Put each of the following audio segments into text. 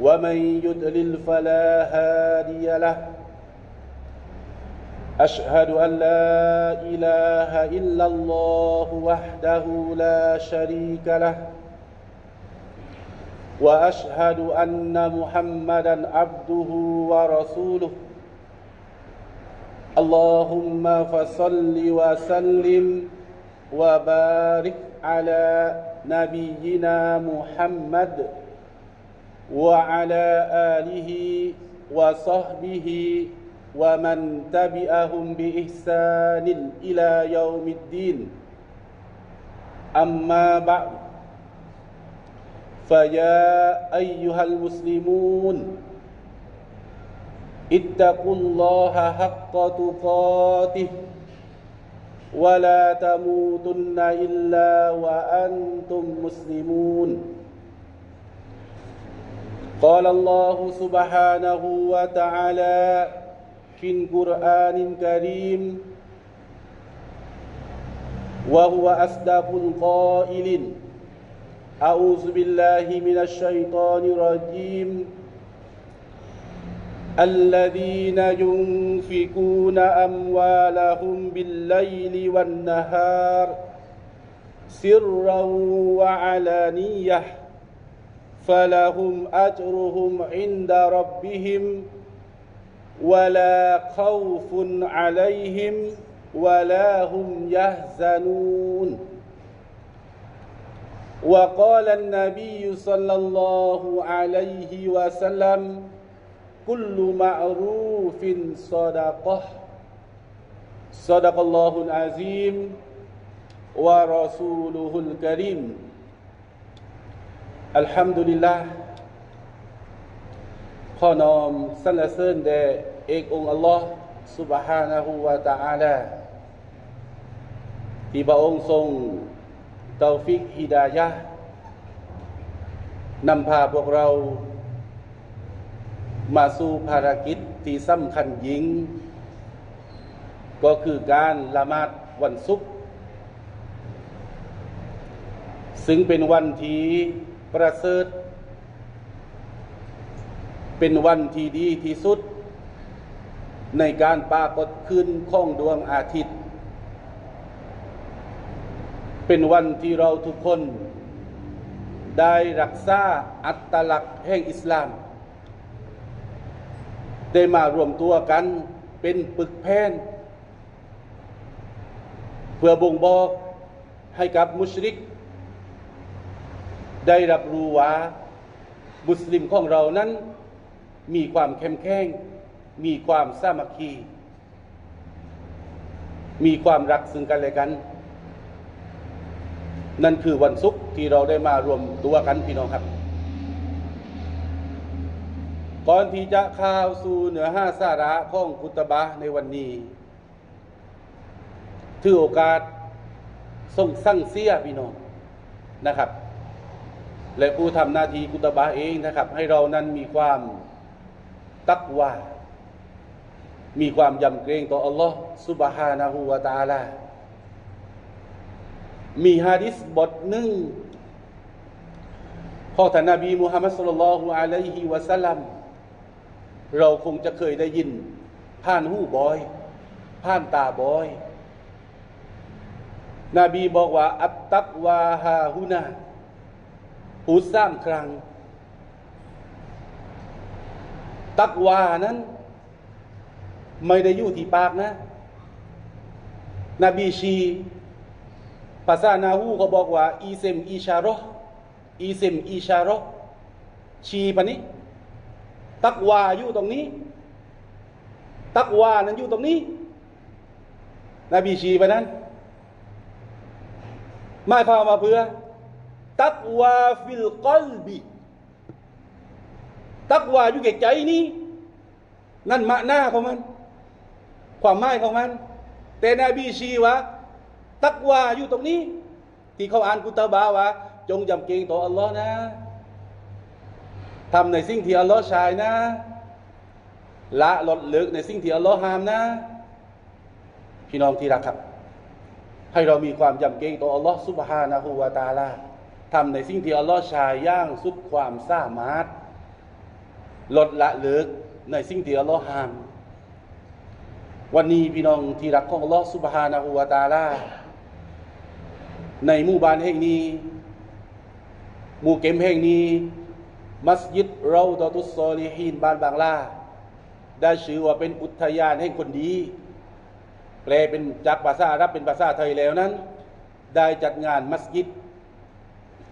ومن يضلل فلا هادي له. أشهد أن لا إله إلا الله وحده لا شريك له. وأشهد أن محمدا عبده ورسوله. اللهم فصل وسلم وبارك على نبينا محمد وعلى آله وصحبه ومن تبعهم بإحسان إلى يوم الدين. أما بعد فيا أيها المسلمون اتقوا الله حق تقاته ولا تموتن إلا وأنتم مسلمون. قال الله سبحانه وتعالى في القرآن الكريم وهو أصدق القائلين أعوذ بالله من الشيطان الرجيم. الذين ينفقون أموالهم بالليل والنهار سرا وعلانية فلهم أجرهم عند ربهم ولا خوف عليهم ولا هم يحزنون. وقال النبي صلى الله عليه وسلم كل معروف صدقة. صدق الله العظيم ورسوله الكريم. الحمد لله ขอนอมสรรเสริญแด่เอกองค์อัลลอฮ์ سبحانه และ تعالى ที่พระองค์ทรงเตาฟิกฮิดายะนำพาพวกเรา มาสู่ภารกิจที่สำคัญยิ่ง ก็คือการละหมาดวันศุกร์ซึ่งเป็นวันที่ ประเสริฐ เป็นวันที่ดีที่สุด ในการปรากฏขึ้นของดวงอาทิตย์ เป็นวันที่เราทุกคน ได้รักษาอัตลักษณ์แห่งอิสลาม ได้มารวมตัวกันเป็นปึกแผ่นเพื่อบ่งบอกให้กับมุชริก ได้รับรู้ว่ามุสลิมของเรานั้นมีความเข้มแข็งมีความสามัคคี มีความรักซึ่งกันและกัน นั่นคือวันศุกร์ที่เราได้มารวมตัวกันพี่น้องครับ ก่อนที่จะข่าวสู่เหนือห้าสาระของกุตบะในวันนี้ถือโอกาสส่งสั่งเสียพี่น้องนะครับ และผู้ทำหน้าที่กุตบะเองนะครับ ให้เรานั้นมีความตักว่า มีความยำเกรงต่ออัลลอฮ์สุบฮานะฮูวาตาลามีฮะดิษบทหนึ่งของท่านนบีมุฮัมมัดสุลลัลฮุอะลัยฮิวะสัลลัมเราคงจะเคยได้ยิน ผ่านหูบอย ผ่านตาบอย นบีบอกว่า อัตตักวาฮาฮุนา พูดสามครั้ง ตักวานั้น ไม่ได้อยู่ที่ปากนะ นบีชี ภาษานาฮูเขาบอกว่า อีเซมอีชาโรอีเซมอีชาโรชีปะนี้ ตักวาอยู่ตรงนี้ ตักวานั้นอยู่ตรงนี้ นบีชีไปนั้นหมายความาเพื่อ ตักวาฟิลกอลบีตักวาอยู่แก่ใจนี้นั่นมะหน้าของมัน ความหมายของมัน แต่นบีชีว่าตักวาอยู่ตรงนี้ ที่เขาอ่านกุตบาวะจงยำเกรงต่ออัลลอฮ์นะทำในสิ่งที่อัลลอฮ์ชายนะ ละลดเลิกในสิ่งที่อัลลอฮ์ห้ามนะ พี่น้องที่รักครับ ให้เรามีความยำเกรงต่ออัลลอฮ์ซุบฮานะฮูวาตาลา ทำในสิ่งที่อัลลอฮ์ชายย่างสุดความสามารถ ลดละเลิกในสิ่งที่อัลลอฮ์ห้าม วันนี้พี่น้องที่รักของอัลลอฮ์ซุบฮานะฮูวาตาลาในหมู่บ้านแห่งนี้หมู่เก็มแห่งนี้ มัสยิดเราตอตุสซอลิฮีนบ้านบางลาได้ชื่อว่าเป็นอุทยานแห่งคนดี แปลเป็นจากภาษาอาหรับเป็นภาษาไทยแล้วนั้น ได้จัดงานมัสยิด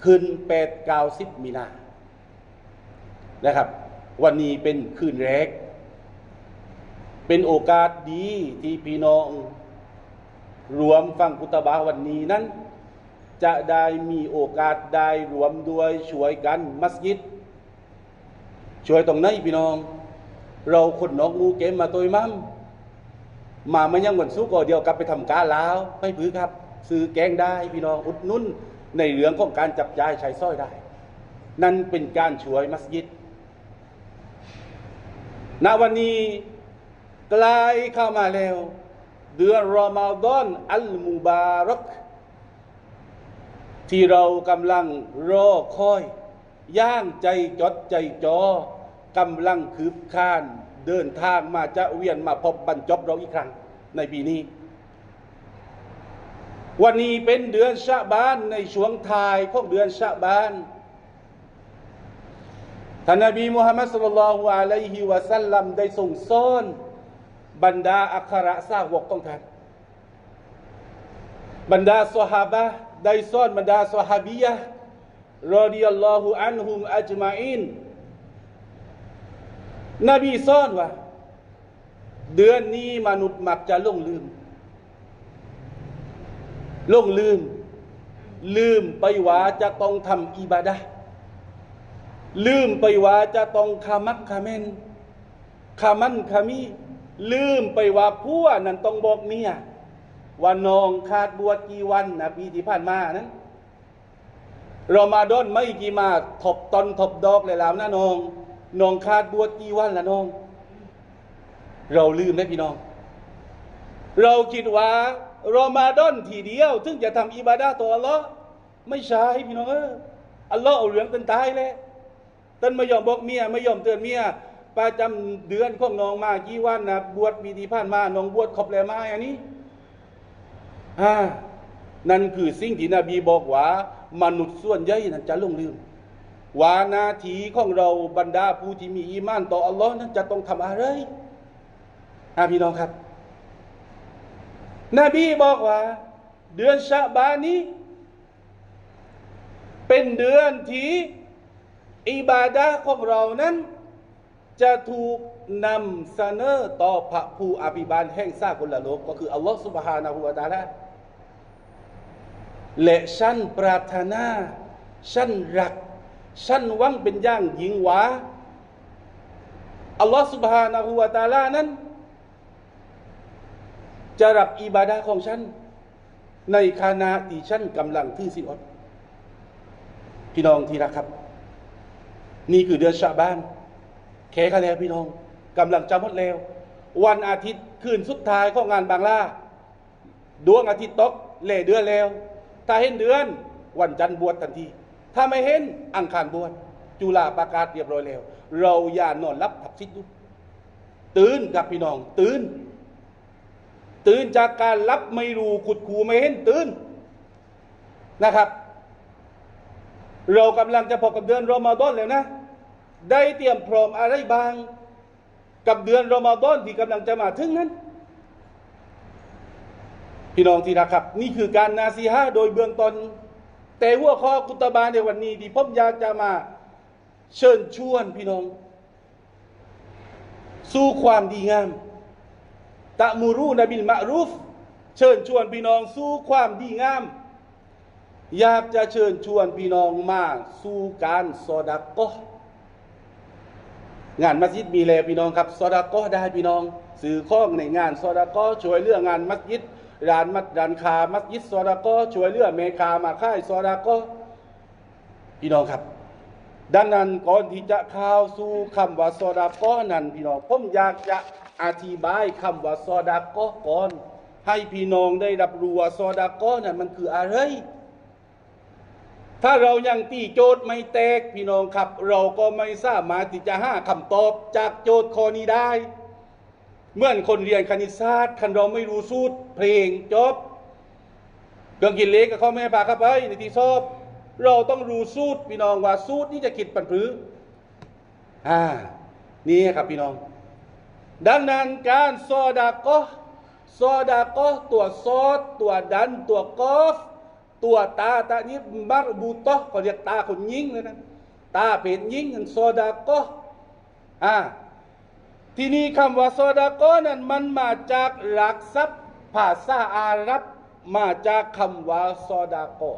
คืนแปดเก้าสิบมีนานะครับ วันนี้เป็นคืนแรก เป็นโอกาสดีที่พี่น้อง รวมฟังกุตบาวันนี้นั้น จะได้มีโอกาสได้รวมด้วยช่วยกันมัสยิด ช่วยตรงไหนพี่น้อง เราคนนอกงูเกมมาตัวมั่มมาไม่ยังวันสู้ก่อเดียวกลับไปทำกาแล้วไม่ผือครับ ซื้อแกงได้พี่น้องอุดนุ่น ในเรื่องของการจับจ่ายใช้สร้อยได้ นั่นเป็นการช่วยมัสยิดณวันนี้ใกล้เข้ามาแล้ว เดือนรอมฎอนอัลมุบารัก ที่เรากำลังรอคอย ย่างใจจดใจจอกำลังคืบคาน เดินทางมาจะเวียนมาพบบรรจบเราอีกครั้งในปีนี้ วันนี้เป็นเดือนชะบานในช่วงท้ายของเดือนชะบานท่านนบีมุฮัมมัดสุลลัลลอฮุอะลัยฮิวะสัลลัมได้ส่งซ่อน บรรดาอัครสาวกของท่านบรรดาสหาบะห์ได้ซ่อนบรรดาสหาบียะรอดิยัลลอฮุอันฮุมอัจมาอินนบีซ่อนว่า เดือนนี้มนุษย์มักจะหลงลืม ลงลืม ลืมไปว่าจะต้องทำอิบาดะลืมไปว่าจะต้องขามักขาเมนขามันขามี ลืมไปว่าผัวนั้นต้องบอกเมียว่าน้องขาดบวชกี่วันนะปีที่ผ่านมานั้นรอมาดอนไม่กี่มาทบตอนทบดอกเลยแล้วนะน้องน้องขาดบวชกี่วันละน้อง เราลืมไหมพี่น้อง เราคิดว่า รอมาดอนทีเดียวถึงจะทำอิบาดาต่ออัลลอฮ์ไม่ใช่พี่น้องเอออัลลอฮ์เอาเหลืองเป็นตายเลยต้นไม่ยอมบอกเมียไม่ยอมเตือนเมียประจำเดือนของน้องมากี่วันนะบวชปีที่ผ่านมาน้องบวชครบแล้วมาอันนี้อ่านั่นคือสิ่งที่นบีบอกว่ามนุษย์ส่วนใหญ่นั้นจะหลงลืมว่านาทีของเราบรรดาผู้ที่มีอีมานต่ออัลลอฮ์นั้นจะต้องทำอะไรอ่าพี่น้องครับ นบีบอกว่า เดือนชะบานี้ เป็นเดือนที่อิบาดะของเรานั้น จะถูกนำเสนอต่อพระผู้อภิบาลแห่งสากุลโลก ก็คืออัลลอฮฺสุบฮานะฮูวะตาลาและฉันปรารถนาฉันรักฉันหวังเป็นอย่างยิ่งหวาอัลลอฮฺสุบฮานะฮูวะตาลานั้น จะรับอิบาดะห์ของฉัน ในขณะที่ฉันกำลังถือศีลอดพี่น้องที่รักครับ นี่คือเดือนชาบ้านแค่กันแล้วพี่น้องกำลังจะหมดแล้ว วันอาทิตย์คืนสุดท้ายของงานบางล่าดวงอาทิตย์ตกเล่เดือนแล้ว ถ้าเห็นเดือนวันจันทร์บวชทันที ถ้าไม่เห็นอังคารบวชจุฬาประกาศเรียบร้อยแล้ว เราอย่านอนรับทับซิดดูตื่นกับพี่น้อง ตื่น ตื่นจากการรับไม่รู้ขุดคูไม่เห็นตื่นนะครับ เรากำลังจะพบกับเดือนรอมฎอนแล้วนะ ได้เตรียมพร้อมอะไรบ้าง กับเดือนรอมฎอนที่กำลังจะมาถึงนั้น พี่น้องที่รักครับ นี่คือการนาซีฮะโดยเบื้องต้นแต่หัวข้อกุตบาในวันนี้ที่ผมอยากจะมาเชิญชวนพี่น้อง สู่ความดีงาม ตะมูรูนบิลมะรูฟเชิญชวนพี่น้องสู่ความดีงาม อยากจะเชิญชวนพี่น้องมาสู่การสอดักก็งานมัสยิดมีแล้วพี่น้องครับซอดาก็ได้พี่น้อง สื่อข้องในงานซอดาก็ช่วยเรื่องงานมัสยิดร้านมัดร้านคามัสยิดซอดาก็ช่วยเรื่องเมคามาค่ายซอดาก็พี่น้องครับดังนั้นก่อนที่จะเข้าสู่คำว่าซอดาก็นั้นพี่น้องผมอยากจะ อธิบายคำว่าซอดาก็ก่อน ให้พี่น้องได้รับรู้ว่าซอดาก็นั้นมันคืออะไร ถ้าเรายังตีโจทย์ไม่แตกพี่น้องครับ เราก็ไม่สามารถที่จะหาคำตอบจากโจทย์ข้อนี้ได้ เมื่อนคนเรียนคณิตศาสตร์คันเราไม่รู้สูตรเพลงจบเรื่องกินเล็กกับข้อแม่พาเข้าไปในที่ชอบเราต้องรู้สูตรพี่น้องว่าสูตรนี้จะคิดปันผืออ่า นี่ครับพี่น้อง ดังนั้นการซอดาก็ซอดาก็ตัวซอดตัวดัน ตัวกอฟ ตัวตาตานี้บักบูตอเขาเรียกตาคนยิงเลยนะตาเป็นยิงนั่นซอดาก็อ่าทีนี้คำว่าซอดาก็นั้นมันมาจากหลักทรัพย์ภาษาอาหรับมาจากคำว่าซอดาก็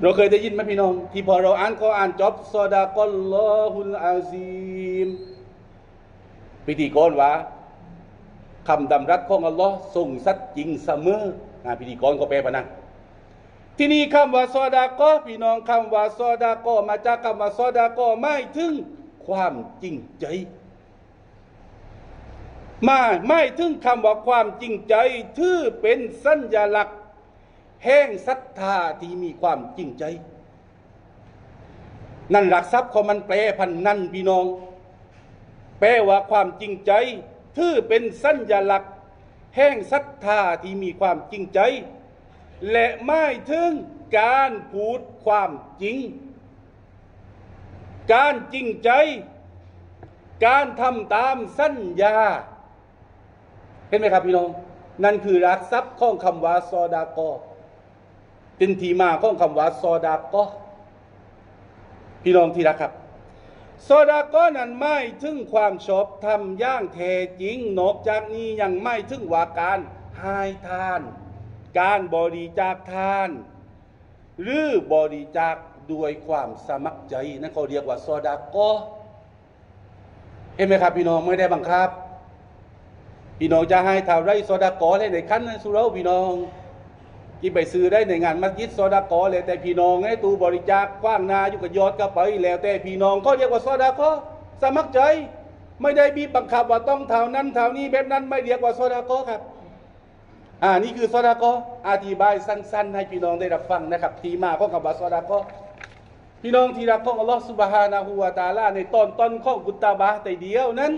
เราเคยได้ยินไหมพี่น้อง ที่พอเราอ่านก็อ่านจบซอดาก็ลอฮุลอาซีม พิธีกรว่าคำดำรัสของอัลลอฮ์ทรงสัตย์จริงเสมอนะพิธีกรก็แปลพนันที่นี่คำว่าซอดาก็พี่น้องคำว่าซอดาก็มาจากคำว่าซอดาก็ไม่ถึงความจริงใจมาไม่ถึงคำว่าความจริงใจถือเป็นสัญลักษณ์ แห่งศรัทธาที่มีความจริงใจ นั่นหลักทรัพย์ของมันแปลพันนั่นพี่น้อง แปลว่าความจริงใจถือเป็นสัญญลักษณ์ แห่งศรัทธาที่มีความจริงใจ และไม่ถึงการพูดความจริง การจริงใจ การทำตามสัญญา เห็นไหมครับพี่น้อง นั่นคือหลักทรัพย์ของคำว่าซอดากอเป็นทีมาของคำว่าซอดากอพี่น้องที่รักครับ โซดาก็นั้นไม่ถึงความชอบธรรมอย่างแท้จริงนอกจากนี้ยังไม่ถึงว่าการให้ทาน การบริจาคทาน หรือบริจาคด้วยความสมัครใจนั่นเขาเรียกว่าโซดาก็เห็นไหมครับพี่น้องไม่ได้บังคับ พี่น้องจะให้ทาไรโซดากอเลยในขั้นนั้นสุเราพี่น้อง ที่ไปซื้อได้ในงานมัสยิดโซดากอเลยแต่พี่น้องให้ตูบริจาคกว้างนาอยู่กับยอดก็ไปแล้วแต่พี่น้องก็เรียกว่าโซดากอสมัครใจ ไม่ได้บีบบังคับว่าต้องเท่านั้นเท่านี้แบบนั้นไม่เรียกว่าโซดากอครับอ่านี่คือโซดากออธิบายสั้น ๆ ให้พี่น้องได้รับฟังนะครับ ทีมาของคำว่าโซดากอพี่น้องที่รักของอัลลอฮฺสุบฮานะฮูวาตาลาในตอนต้นของกุตตาบะแต่เดียวนั้น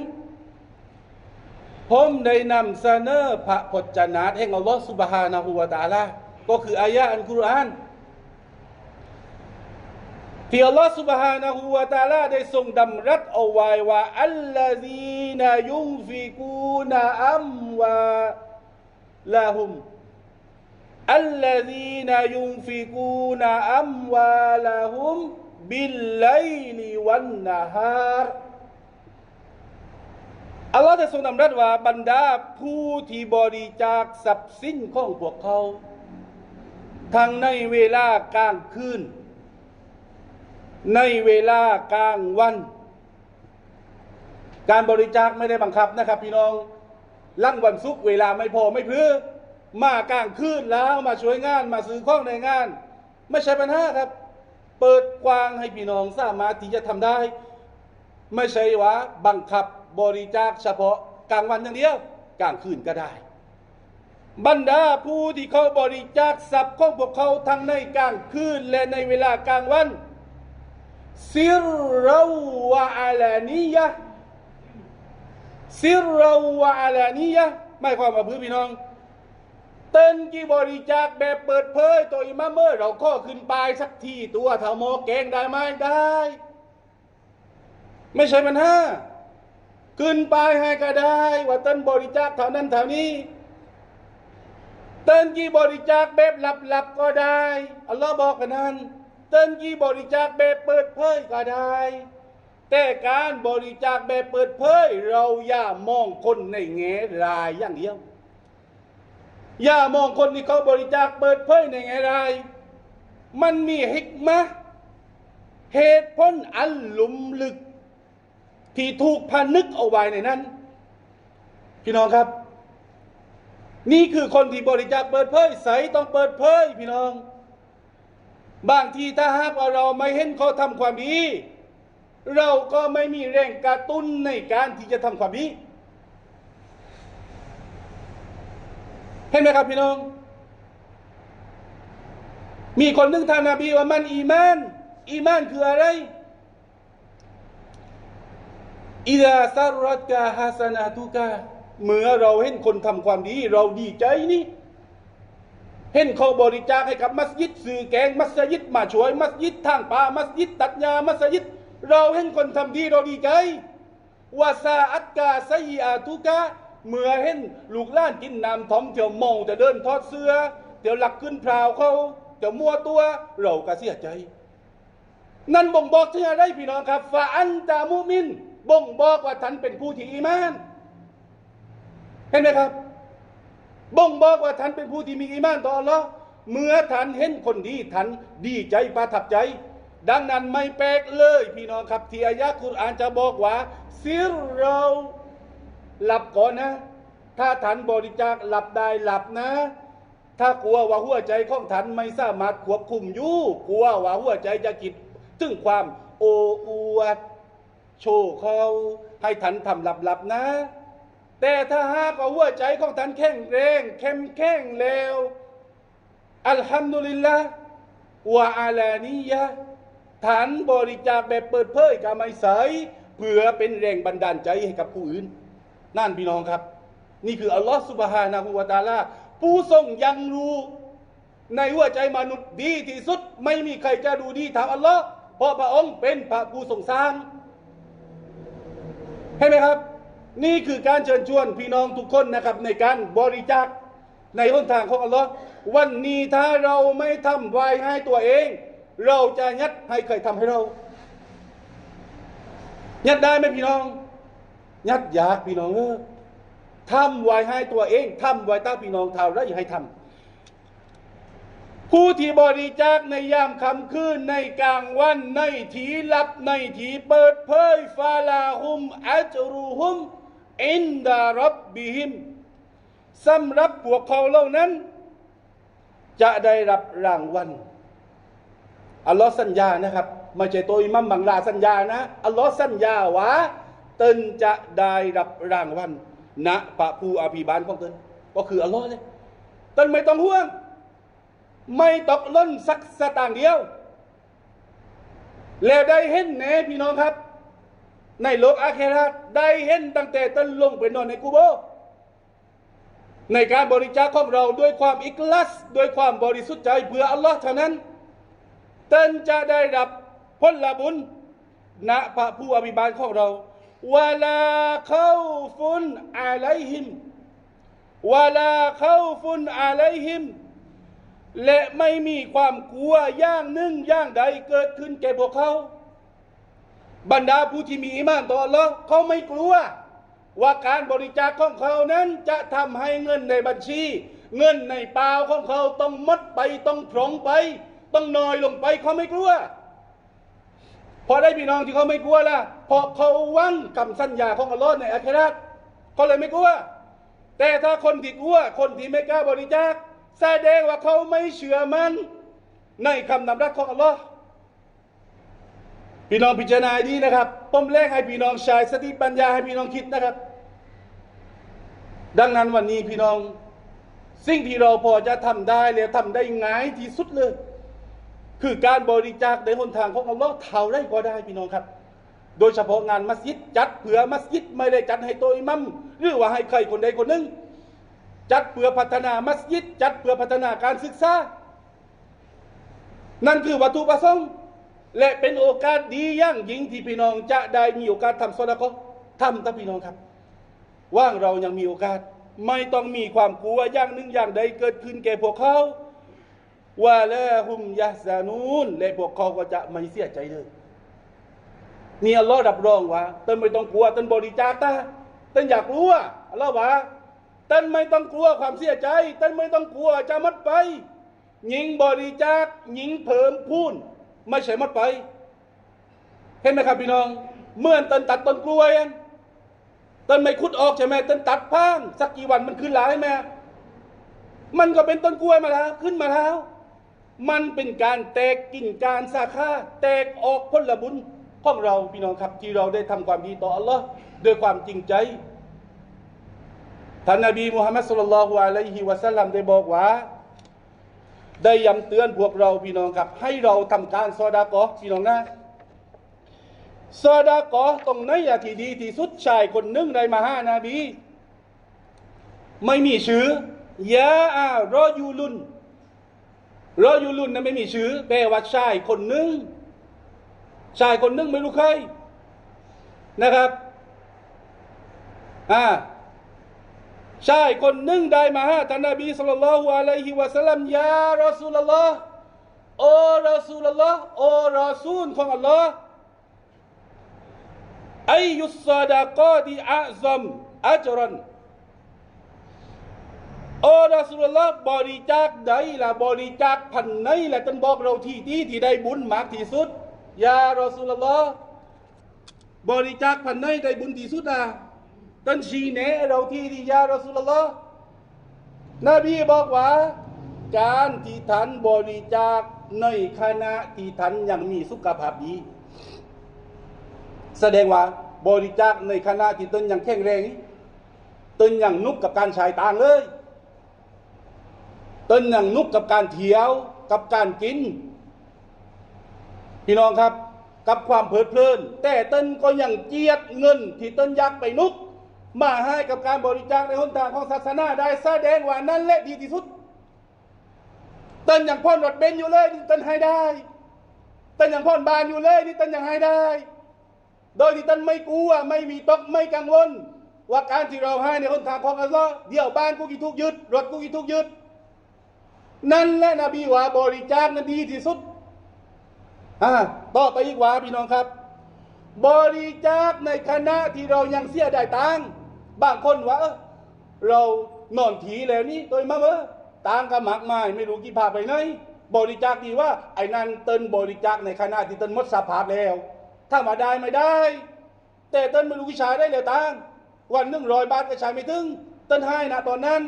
ผมได้นำเสนอพระพจนาแห่งอัลลอฮฺสุบฮานะฮูวาตาลา ก็คืออายะอัลกุรอานที่อัลลอฮฺสุบฮานะฮูวาตาลาได้ทรงดำรัสเอาไว้ว่า อัลลอฮีนายุงฟิกูนาอัมวาลาฮุม الذين ينفقون أموالهم بالليل والنهار อัลลอฮ์ได้ทรงนำรัสว่าบรรดาผู้ที่บริจาคทรัพย์สินของพวกเขา ทั้งในเวลากลางคืน ในเวลากลางวัน การบริจาคไม่ได้บังคับนะครับ พี่น้องลั่งวันศุกเวลาไม่พอไม่พลือมากลางคืนแล้วมาช่วยงานมาซื้อข้องในงาน ไม่ใช่ปัญหาครับ เปิดกว้างให้พี่น้องสามารถที่จะทำได้ ไม่ใช่ว่าบังคับบริจาคเฉพาะกลางวันอย่างเดียวกลางคืนก็ได้ บรรดาผู้ที่เขาบริจาคทรัพย์ของพวกเขาทั้งในกลางคืนและในเวลากลางวัน ซิรรวะอาลานียะซิรรวะอาลานียะไม่ความว่าพื้นพี่น้อง เต้นกี่บริจาคแบบเปิดเผยตัวอิมามเมอร์เราข้อขึ้นไปสักทีตัวเท่าโมอแกงได้ไหมได้ ไม่ใช่ปัญหาขึ้นไปให้ก็ได้ ว่าเต้นบริจาคเท่านั้นเท่านี้ เต้นกี่บริจาคแบบลับๆก็ได้ อัลลอฮ์บอกกันนั้น เต้นกี่บริจาคแบบเปิดเผยก็ได้ แต่การบริจาคแบบเปิดเผยเราอย่ามองคนในแง่รายอย่างเดียว อย่ามองคนที่เขาบริจาคเปิดเผยในไงไรมันมีฮิกมะเหตุผลอันหลุมลึก ที่ถูกพานึกเอาไว้ในนั้น พี่น้องครับ นี่คือคนที่บริจาคเปิดเผยใสต้องเปิดเผยพี่น้อง บางทีถ้าหากว่าเราไม่เห็นเขาทำความดี เราก็ไม่มีแรงกระตุ้นในการที่จะทำความดีเห็นไหมครับพี่น้อง มีคนนึงท่านนาบีว่ามันอีมาน อีมานคืออะไรอิดาซารัตกาฮัสนาตุกา เมื่อเราเห็นคนทำความดี เราดีใจนี่เห็นเขาบริจาคให้กับมัสยิดสื่อแกงมัสยิดมาช่วยมัสยิดทางป่ามัสยิดตัดยามัสยิด เราเห็นคนทำดีเราดีใจวาซาอัตกาไซอาตุกะเมื่อเห็นลูกล้านกินน้ำท้อมเที่ยวเมาจะเดินทอดเสื้อเที่ยวหลักขึ้นพราวเขาเที่ยวมัวตัวเราก็เสียใจ นั่นบ่งบอกถึงอะไรพี่น้องครับฟาอันตามุมิน บ่งบอกว่าท่านเป็นผู้ที่อีมาน เห็นไหมครับ บ่งบอกว่าท่านเป็นผู้ที่มีอีมานต่ออัลลอฮ์เมื่อท่านเห็นคนดีท่านดีใจประทับใจ ดังนั้นไม่แปลกเลย พี่น้องครับที่อายะคุรอานจะบอกว่าซิรเราหลับก่อนนะ ถ้าท่านบริจาคหลับได้หลับนะ ถ้ากลัวว่าหัวใจของท่านไม่สามารถควบคุมอยู่กลัวว่าหัวใจจะกิดถึงความโอ้อวดโชว์เขาให้ท่านทำหลับๆนะ แต่ถ้าหากว่าหัวใจของท่านแข็งแรงเข้มแข็งแล้วอัลฮัมดุลิลละวะอาลานียะฐานบริจาคแบบเปิดเผยกับไม่ใสเพื่อเป็นแรงบันดาลใจให้กับผู้อื่น นั่นพี่น้องครับ นี่คืออัลลอฮฺสุบฮานะฮูวะตาลาผู้ทรงยังรู้ในหัวใจมนุษย์ดีที่สุด ไม่มีใครจะดูดีเท่าอัลลอฮ์เพราะพระองค์เป็นพระผู้ทรงสร้างเห็นไหมครับ นี่คือการเชิญชวนพี่น้องทุกคนนะครับในการบริจาคในหนทางของอัลลอฮ์วันนี้ถ้าเราไม่ทำไว้ให้ตัวเอง เราจะยัดให้ใครทำให้เรา ยัดได้ไหมพี่น้อง ยัดยากพี่น้องเออทำไว้ให้ตัวเองทำไว้ตั้งพี่น้องเท่าไรอย่าให้ทำผู้ที่บริจาคในยามค่ำคืนในกลางวันในทีลับในทีเปิดเผยฟาลาฮุมอัจรูฮุม อินดารับบิฮิมสำหรับพวกเขาเหล่านั้น จะได้รับรางวัลอัลลอฮ์สัญญานะครับไม่ใช่ตัวอิมัมบังลาสัญญานะอัลลอฮ์สัญญาว่าตนจะได้รับรางวัลณพระผู้อภิบาลของตนก็คืออัลลอฮ์เลยตนไม่ต้องห่วง ไม่ตกล้นสักสตางค์เดียว แล้วได้เห็นแน่พี่น้องครับ ในโลกอาเคราตได้เห็นตั้งแต่ต้นลงไปนอนในกูโบ ในการบริจาคของเราด้วยความอิกลัสด้วยความบริสุทธิ์ใจเพื่ออัลลอฮ์เท่านั้นตนจะได้รับผลบุญณพระผู้อภิบาลของเราวะลาเข้าฟุนอาลัยฮิมวะลาเข้าฟุนอาลัยฮิม และไม่มีความกลัวอย่างหนึ่งอย่างใดเกิดขึ้นแก่พวกเขา บรรดาผู้ที่มีอิมานต่ออัลลอฮ์เขาไม่กลัว ว่าการบริจาคของเขานั้นจะทำให้เงินในบัญชี เงินในเปล่าของเขาต้องมดไปต้องพร่องไป ต้องน้อยลงไปเขาไม่กลัว พอได้พี่น้องที่เขาไม่กลัวล่ะเพราะเขาวังคำสัญญาของอัลลอฮ์ในอาคราตเขาเลยไม่กลัว แต่ถ้าคนที่กลัว คนที่ไม่กล้าบริจาคแสดงว่าเขาไม่เชื่อมันในคำนำรักของอัลลอฮ์ พี่น้องพิจารณาดีนะครับผมแรกให้พี่น้องใช้สติปัญญาให้พี่น้องคิดนะครับ ดังนั้นวันนี้พี่น้อง สิ่งที่เราพอจะทำได้แล้วทำได้ง่ายที่สุดเลย คือการบริจาคในหนทางของอัลลอฮ์เท่าไรก็ได้พี่น้องครับ โดยเฉพาะงานมัสยิดจัดเผื่อมัสยิดไม่ได้จัดให้ตัวอิมัมหรือว่าให้ใครคนใดคนหนึ่งจัดเพื่อพัฒนามัสยิด จัดเพื่อพัฒนาการศึกษา นั่นคือวัตถุประสงค์ และเป็นโอกาสดีย่างยิ่งที่พี่น้องจะได้มีโอกาสทำโซดาก็ทำถ้าพี่น้องครับ ว่างเรายังมีโอกาส ไม่ต้องมีความกลัวอย่างหนึ่งอย่างใดเกิดขึ้นแก่พวกเขาว่าแล้วหุมยาซานูนและพวกเขาก็จะไม่เสียใจเลยนี่อัลลอฮ์รับรองว่าต้นไม่ต้องกลัวต้นบริจาคตาต้นอยากรู้ว่าอัลลอฮ์ว่าต้นไม่ต้องกลัวความเสียใจต้นไม่ต้องกลัวจะมัดไปหญิงบริจาคหญิงเพิ่มพูน ไม่ใช่มัดไป เห็นไหมครับพี่น้อง เมื่อต้นตัดต้นกล้วยอันต้นไม่คุดออกใช่ไหมต้นตัดพังสักกี่วันมันขึ้นหลายไหมมันก็เป็นต้นกล้วยมาแล้ว ขึ้นมาแล้ว มันเป็นการแตกกิ่งการสาขาแตกออกผลบุญของเราพี่น้องครับ ที่เราได้ทำความดีต่ออัลลอฮ์ด้วยความจริงใจท่านนบีมุฮัมมัดสุลลัลลอฮุอะลัยฮิวะสัลลัมได้บอกว่า ได้ย้ำเตือนพวกเราพี่น้องครับ ให้เราทำการซอดากอพี่น้องนะซอดากอตรงไหนอะที่ดีที่สุดชายคนหนึ่งได้มาหานาบี ไม่มีชื่อยาอารอยูลุนรอยูลุนนั้นไม่มีชื่อแปลว่าชายคนหนึ่งชายคนหนึ่งไม่รู้ใครนะครับ อ่า ชายคนหนึ่งได้มาหาท่านนบีสุลต่านละฮ์อะลัยฮิวะสัลลัมยารอสูลลอฮ์โอรอสูลลอฮ์โอรอซูลของอัลลอฮ์อายุสซาดากอดีอาซัมอัจรันโอรอสุลลอฮ์บริจาคใดล่ะบริจาคพันไหนล่ะท่านบอกเราที่ที่ที่ได้บุญมากที่สุดยารอสุลลอฮ์บริจาคพันไหนได้บุญที่สุดอะ ท่านชี้แนะเราที่ที่ยารอสุลลอฮ์นบีบอกว่า การที่ท่านบริจาคในขณะที่ท่านยังมีสุขภาพดี แสดงว่าบริจาคในขณะที่ตนยังแข็งแรงนี้ตนยังนุกกับการใช้ต่างเลยต้นยังนุกกับการเที่ยวกับการกิน พี่น้องครับกับความเพลิดเพลิน แต่ต้นก็ยังเจียดเงินที่ต้นอยากไปนุก มาให้กับการบริจาคในหนทางของศาสนาได้แสดงว่านั่นแหละดีที่สุดต้นอยังพ่อนรถเบนอยู่เลยนี่ต้นให้ได้ต้นอยังพ่นบานอยู่เลยนี่ต้นอยังให้ได้ โดยที่ต้นไม่กลัวไม่มีตกไม่กังวล ว่าการที่เราให้ในหนทางของอัลลอฮ์เดี๋ยวบ้านกูกี่ทุกยึดรถกูกี่ทุกยึดนั่นแหละนบีว่าบริจาคนั้นดีที่สุดอ่าต่อไปอีกว่าพี่น้องครับ บริจาคในคณะที่เรายังเสียได้ตังค์ บางคนว่าเรานอนถีแล้วนี่โดยมาเออตังค์ก็มากมายไม่รู้กี่พาพไปไหนบริจาคดีว่าไอ้นั่นเติ้นบริจาคในคณะที่เติ้นมดสภาพแล้ว ถ้ามาได้ไม่ได้ แต่เติ้นไม่รู้วิชาได้แล้วตังวันหนึ่งร้อยบาทก็ใช้ไม่ถึงเติ้นให้นะตอนนั้น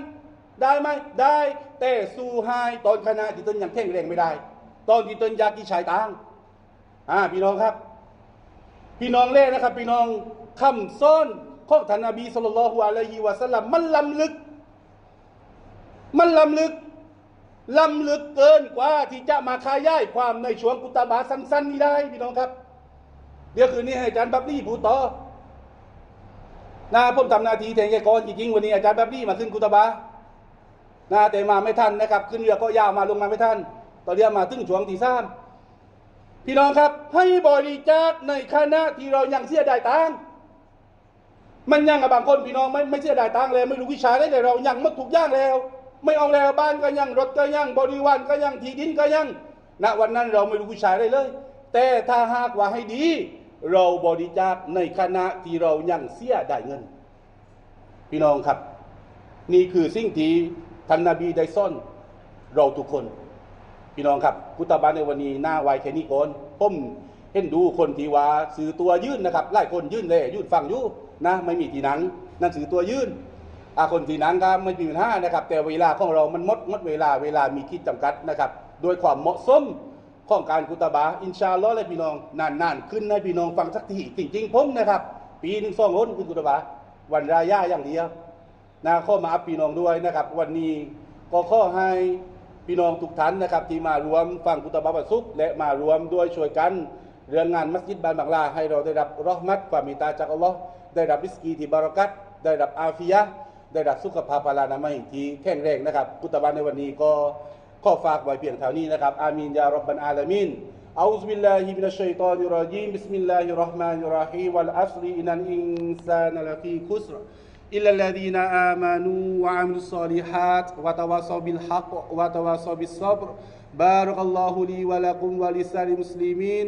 ได้ไหมได้แต่สู้ให้ตอนขณะที่เตินยังแข็งแรงไม่ได้ ตอนที่เตินยากกินชายตังอ่าพี่น้องครับ พี่น้องเล่นะครับ พี่น้องคำซ่อน ของท่านนบีสุลต่านละฮ์อะลัยฮิวะสัลลัมมันล้ำลึก มันล้ำลึกล้ำลึกเกินกว่าที่จะมาขยายความในช่วงกุตาบาสั้นๆนี้ได้พี่น้องครับ เดี๋ยวคืนนี้ให้อาจารย์บับลี่พูดต่อนะผมทำหนาทีแทนแกก่อนจริงๆวันนี้อาจารย์บับลี่มาขึ้นกุตาบานะแต่มาไม่ทันนะครับ ขึ้นเรือก็ยาวมาลงมาไม่ทันตอนเรือมาถึงช่วงที่สามพี่น้องครับ ให้บริจาคในคณะที่เรายังเสียดายตังค์ มันยังกับบางคนพี่น้องไม่ไม่เสียดายตังค์เลยไม่รู้วิชาได้เลยเรายังหมดทุกย่างแล้ว ไม่เอาแล้วบ้านก็ยังรถก็ยังบริวารก็ยังที่ดินก็ยังณวันนั้นเราไม่รู้วิชาได้เลย แต่ถ้าหากว่าให้ดี เราบริจาคในคณะที่เรายังเสียได้เงิน พี่น้องครับ นี่คือสิ่งที่ท่านนาบีได้ซ่อนเราทุกคน พี่น้องครับกุตาบานในวันนี้หน้าไวแค่นี้ก่อนผมเห็นดูคนที่ว่าซื้อตัวยื่นนะครับไล่คนยื่นเลยยื่นฟังอยู่ นะไม่มีทีหนังนั่นซื้อตัวยื่นอาคนทีหนังก็ไม่มีปัญหานะครับ แต่เวลาของเรามันมดมดเวลาเวลามีคิดจำกัดนะครับ โดยความเหมาะสมของการกุตบาอินชาลอฮ์เลยพี่น้องนานๆขึ้นให้พี่น้องฟังสักทีจริง ๆ ผมนะครับ ปีหนึ่งสองคนคุณกุตบาวันรายาอย่างเดียวนะข้อมาอัพพี่น้องด้วยนะครับ วันนี้ก็ข้อให้พี่น้องทุกท่านนะครับ ที่มารวมฟังกุตบาบสุขและมารวมด้วยช่วยกัน เรื่องงานมัสยิดบานบางลาให้เราได้รับรอมัตความเมตตาจากอัลลอฮ์ ได้รับริสกีที่บารักัตได้รับอาฟิยะห์ได้รับสุขภาพพลานามัยที่แข็งแรงนะครับ กุตบาในวันนี้ก็ข้อฝากไว้เพียงเท่านี้นะครับ อามีนยารับบันอาลามิน أعوذ بالله من الشيطان الرجيم بسم الله الرحمن الرحيم والعصر إن الإنسان لفي خسر إلا الذين آمنوا وعملوا الصالحات وتواصوا بالحق وتواصوا بالصبر بارك الله لي ولكم ولسائر المسلمين